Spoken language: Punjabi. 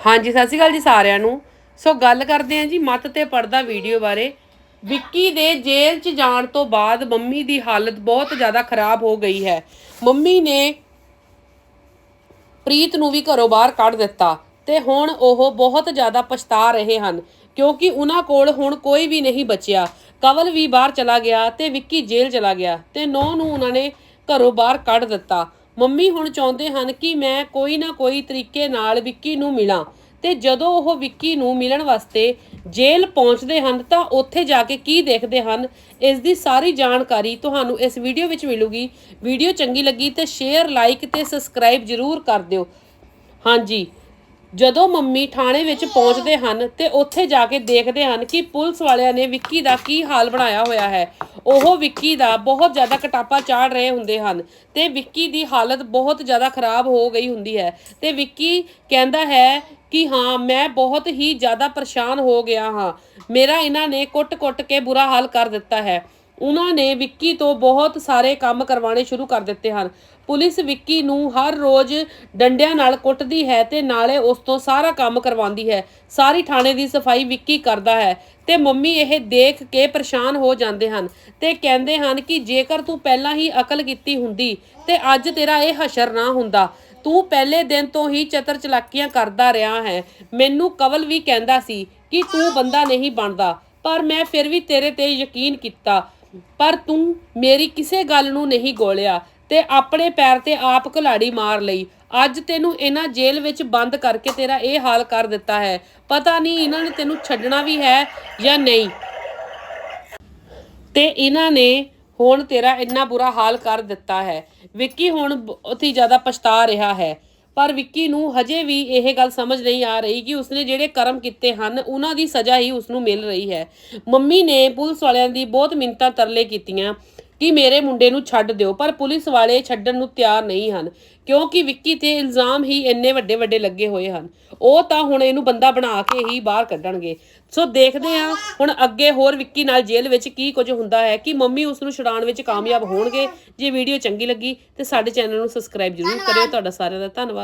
ਹਾਂਜੀ, ਸਤਿ ਸ਼੍ਰੀ ਅਕਾਲ ਜੀ ਸਾਰਿਆਂ ਨੂੰ। ਸੋ ਗੱਲ ਕਰਦੇ ਹਾਂ ਜੀ ਮੱਤ ਤੇ ਪਰਦਾ ਵੀਡੀਓ ਬਾਰੇ। ਵਿੱਕੀ ਦੇ ਜੇਲ੍ਹ 'ਚ ਜਾਣ ਤੋਂ ਬਾਅਦ ਮੰਮੀ ਦੀ ਹਾਲਤ ਬਹੁਤ ਜ਼ਿਆਦਾ ਖਰਾਬ ਹੋ ਗਈ ਹੈ। ਮੰਮੀ ਨੇ ਪ੍ਰੀਤ ਨੂੰ ਵੀ ਘਰੋਂ ਬਾਹਰ ਕੱਢ ਦਿੱਤਾ ਤੇ ਹੁਣ ਉਹ ਬਹੁਤ ਜ਼ਿਆਦਾ ਪਛਤਾ ਰਹੇ ਹਨ ਕਿਉਂਕਿ ਉਹਨਾਂ ਕੋਲ ਹੁਣ ਕੋਈ ਵੀ ਨਹੀਂ ਬਚਿਆ। ਕਵਲ ਵੀ ਬਾਹਰ ਚਲਾ ਗਿਆ ਤੇ ਵਿੱਕੀ ਜੇਲ੍ਹ ਚਲਾ ਗਿਆ ਤੇ ਨੌ ਨੂੰ ਉਹਨਾਂ ਨੇ ਘਰੋਂ ਬਾਹਰ ਕੱਢ ਦਿੱਤਾ। ਮੰਮੀ ਹੁਣ ਚਾਹੁੰਦੇ ਹਨ ਕਿ ਮੈਂ ਕੋਈ ਨਾ ਕੋਈ ਤਰੀਕੇ ਨਾਲ ਵਿੱਕੀ ਨੂੰ ਮਿਲਾਂ। ਤੇ ਜਦੋਂ ਉਹ ਵਿੱਕੀ ਨੂੰ ਮਿਲਣ ਵਾਸਤੇ ਜੇਲ੍ਹ ਪਹੁੰਚਦੇ ਹਨ, ਤਾਂ ਉੱਥੇ ਜਾ ਕੇ ਕੀ ਦੇਖਦੇ ਹਨ? ਇਸ ਦੀ ਸਾਰੀ ਜਾਣਕਾਰੀ ਤੁਹਾਨੂੰ ਇਸ ਵੀਡੀਓ ਵਿੱਚ ਮਿਲੂਗੀ। ਵੀਡੀਓ ਚੰਗੀ ਲੱਗੀ ਤੇ ਸ਼ੇਅਰ ਲਾਈਕ ਤੇ ਸਬਸਕ੍ਰਾਈਬ ਜ਼ਰੂਰ ਕਰ ਦਿਓ। ਹਾਂਜੀ ਜਦੋਂ ਮੰਮੀ ਥਾਣੇ ਵਿੱਚ ਪਹੁੰਚਦੇ ਹਨ ਤੇ ਉੱਥੇ ਜਾ ਕੇ ਦੇਖਦੇ ਹਨ ਕਿ ਪੁਲਿਸ ਵਾਲਿਆਂ ਨੇ ਵਿੱਕੀ ਦਾ ਕੀ ਹਾਲ ਬਣਾਇਆ ਹੋਇਆ ਹੈ, ਉਹ ਵਿੱਕੀ ਦਾ ਬਹੁਤ ਜ਼ਿਆਦਾ ਕਟਾਪਾ ਚਾੜ ਰਹੇ ਹੁੰਦੇ ਹਨ ਤੇ ਵਿੱਕੀ ਦੀ ਹਾਲਤ ਬਹੁਤ ਜ਼ਿਆਦਾ ਖਰਾਬ ਹੋ ਗਈ ਹੁੰਦੀ ਹੈ ਤੇ ਵਿੱਕੀ ਕਹਿੰਦਾ ਹੈ ਕਿ ਹਾਂ, ਮੈਂ ਬਹੁਤ ਹੀ ਜ਼ਿਆਦਾ ਪਰੇਸ਼ਾਨ ਹੋ ਗਿਆ ਹਾਂ, ਮੇਰਾ ਇਹਨਾਂ ਨੇ ਕੁੱਟ-ਕੁੱਟ ਕੇ ਬੁਰਾ ਹਾਲ ਕਰ ਦਿੱਤਾ ਹੈ। ਉਹਨਾਂ ਨੇ ਵਿੱਕੀ ਤੋਂ ਬਹੁਤ ਸਾਰੇ ਕੰਮ ਕਰਵਾਉਣੇ ਸ਼ੁਰੂ ਕਰ ਦਿੱਤੇ ਹਨ। ਪੁਲਿਸ ਵਿੱਕੀ ਨੂੰ ਹਰ ਰੋਜ਼ ਡੰਡਿਆਂ ਨਾਲ ਕੁੱਟਦੀ ਹੈ ਤੇ ਨਾਲੇ ਉਸ ਤੋਂ ਸਾਰਾ ਕੰਮ ਕਰਵਾਉਂਦੀ ਹੈ। ਸਾਰੀ ਥਾਣੇ ਦੀ ਸਫ਼ਾਈ ਵਿੱਕੀ ਕਰਦਾ ਹੈ ਤੇ ਮੰਮੀ ਇਹ ਦੇਖ ਕੇ ਪਰੇਸ਼ਾਨ ਹੋ ਜਾਂਦੇ ਹਨ ਤੇ ਕਹਿੰਦੇ ਹਨ ਕਿ ਜੇਕਰ ਤੂੰ ਪਹਿਲਾਂ ਹੀ ਅਕਲ ਕੀਤੀ ਹੁੰਦੀ ਤੇ ਅੱਜ ਤੇਰਾ ਇਹ ਹਸ਼ਰ ਨਾ ਹੁੰਦਾ। ਤੂੰ ਪਹਿਲੇ ਦਿਨ ਤੋਂ ਹੀ ਚਤਰ ਚਲਾਕੀਆਂ ਕਰਦਾ ਰਿਹਾ ਹੈ। ਮੈਨੂੰ ਕਵਲ ਵੀ ਕਹਿੰਦਾ ਸੀ ਕਿ ਤੂੰ ਬੰਦਾ ਨਹੀਂ ਬਣਦਾ, ਪਰ ਮੈਂ ਫਿਰ ਵੀ ਤੇਰੇ ਤੇ ਯਕੀਨ ਕੀਤਾ। ਪਰ ਤੂੰ ਮੇਰੀ ਕਿਸੇ ਗੱਲ ਨੂੰ ਨਹੀਂ ਗੋਲਿਆ ਤੇ ਆਪਣੇ ਪੈਰ ਤੇ ਆਪ ਕੁਲਾੜੀ ਮਾਰ ਲਈ। ਅੱਜ ਤੈਨੂੰ ਇਹਨਾਂ ਜੇਲ੍ਹ ਵਿੱਚ ਬੰਦ ਕਰਕੇ ਤੇਰਾ ਇਹ ਹਾਲ ਕਰ ਦਿੱਤਾ ਹੈ। ਪਤਾ ਨਹੀਂ ਇਹਨਾਂ ਨੇ ਤੈਨੂੰ ਛੱਡਣਾ ਵੀ ਹੈ ਜਾਂ ਨਹੀਂ। ਤੇ ਇਹਨਾਂ ਨੇ ਹੁਣ ਤੇਰਾ ਇੰਨਾ ਬੁਰਾ ਹਾਲ ਕਰ ਦਿੱਤਾ ਹੈ। ਵਿੱਕੀ ਹੁਣ ਬਹੁਤ ਹੀ ਜ਼ਿਆਦਾ ਪਛਤਾ ਰਿਹਾ ਹੈ। ਪਰ ਵਿੱਕੀ ਨੂੰ ਹਜੇ ਵੀ ਇਹ ਗੱਲ ਸਮਝ ਨਹੀਂ ਆ ਰਹੀ ਕਿ ਉਸਨੇ ਜਿਹੜੇ ਕਰਮ ਕੀਤੇ ਹਨ, ਉਹਨਾਂ ਦੀ ਸਜ਼ਾ ਹੀ ਉਸਨੂੰ ਮਿਲ ਰਹੀ ਹੈ। ਮੰਮੀ ਨੇ ਪੁਲਿਸ ਵਾਲਿਆਂ ਦੀ ਬਹੁਤ ਮਿੰਨਤਾਂ ਤਰਲੇ ਕੀਤੀਆਂ। ਕਿ ਮੇਰੇ ਮੁੰਡੇ ਨੂੰ ਛੱਡ ਦਿਓ ਪਰ ਪੁਲਿਸ ਵਾਲੇ ਛੱਡਣ ਨੂੰ ਤਿਆਰ ਨਹੀਂ ਹਨ ਕਿਉਂਕਿ ਵਿੱਕੀ ਤੇ ਇਲਜ਼ਾਮ ਹੀ ਇੰਨੇ ਵੱਡੇ ਵੱਡੇ ਲੱਗੇ ਹੋਏ ਹਨ। ਉਹ ਤਾਂ ਹੁਣ ਇਹਨੂੰ ਬੰਦਾ ਬਣਾ ਕੇ ਹੀ ਬਾਹਰ ਕੱਢਣਗੇ। ਸੋ ਦੇਖਦੇ ਹਾਂ ਹੁਣ ਅੱਗੇ ਹੋਰ ਵਿੱਕੀ ਨਾਲ ਜੇਲ੍ਹ ਵਿੱਚ ਕੀ ਕੁਝ ਹੁੰਦਾ ਹੈ ਕਿ ਮੰਮੀ ਉਸ ਨੂੰ ਛੁਡਾਉਣ ਵਿੱਚ ਕਾਮਯਾਬ ਹੋਣਗੇ। ਜੇ ਵੀਡੀਓ ਚੰਗੀ ਲੱਗੀ ਤੇ ਸਾਡੇ ਚੈਨਲ ਨੂੰ ਸਬਸਕ੍ਰਾਈਬ ਜ਼ਰੂਰ ਕਰਿਓ। ਤੁਹਾਡਾ ਸਾਰਿਆਂ ਦਾ ਧੰਨਵਾਦ।